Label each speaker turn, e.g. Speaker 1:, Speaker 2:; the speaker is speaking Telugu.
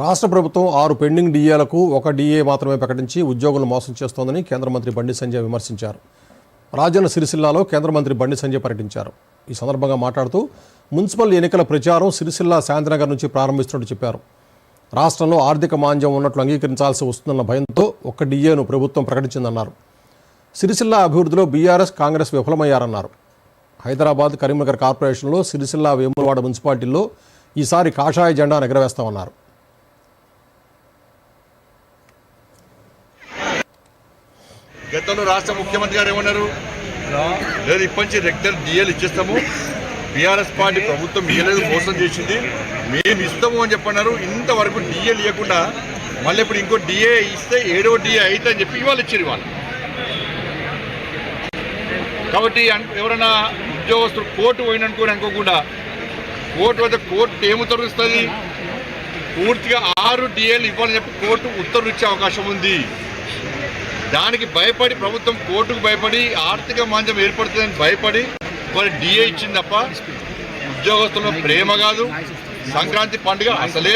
Speaker 1: రాష్ట్ర ప్రభుత్వం ఆరు పెండింగ్ డిఏలకు ఒక డిఏ మాత్రమే ప్రకటించి ఉద్యోగులను మోసం చేస్తోందని కేంద్ర మంత్రి బండి సంజయ్ విమర్శించారు. రాజన్న సిరిసిల్లాలో కేంద్ర మంత్రి బండి సంజయ్ పర్యటించారు ఈ సందర్భంగా మాట్లాడుతూ మున్సిపల్ ఎన్నికల ప్రచారం సిరిసిల్ల శాంతినగర్ నుంచి ప్రారంభిస్తున్నట్టు చెప్పారు. రాష్ట్రంలో ఆర్థిక మాంద్యం ఉన్నట్లు అంగీకరించాల్సి వస్తుందన్న భయంతో ఒక్క డిఏను ప్రభుత్వం ప్రకటించిందన్నారు. సిరిసిల్ల అభివృద్ధిలో బీఆర్ఎస్ కాంగ్రెస్ విఫలమయ్యారన్నారు. హైదరాబాద్ కరీంనగర్ కార్పొరేషన్లో సిరిసిల్ల వేములవాడ మున్సిపాలిటీల్లో ఈసారి కాషాయ జెండా ఎగరవేస్తామన్నారు.
Speaker 2: గతంలో రాష్ట్ర ముఖ్యమంత్రి గారు ఏమన్నారు? లేదు ఇప్పటి నుంచి రెగ్యులర్ డిఎల్ ఇచ్చేస్తాము. బీఆర్ఎస్ పార్టీ ప్రభుత్వం ఇయ్యలేదు మోసం చేసింది. మేము ఇస్తాము అని చెప్పన్నారు. ఇంతవరకు డిఎల్ ఇవ్వకుండా మళ్ళీ ఇప్పుడు ఇంకో డిఏ ఇస్తే ఏడవ డిఏ అయితే అని చెప్పి ఇవాళ ఇచ్చారు ఇవాళ. కాబట్టి ఎవరైనా ఉద్యోగస్తులు కోర్టు పోయిననుకోని అనుకోకుండా కోర్టు వద్ద కోర్టు ఏమి ఉత్తర్విస్తుంది పూర్తిగా ఆరు డిఏలు ఇవ్వాలని చెప్పి కోర్టు ఉత్తర్వులు ఇచ్చే అవకాశం ఉంది. దానికి భయపడి ప్రభుత్వం కోర్టుకు భయపడి ఆర్థిక మాంద్యం ఏర్పడుతుందని భయపడి మరి డిఏ ఇచ్చింది తప్ప ఉద్యోగస్తుల ప్రేమ కాదు. సంక్రాంతి పండుగ అసలే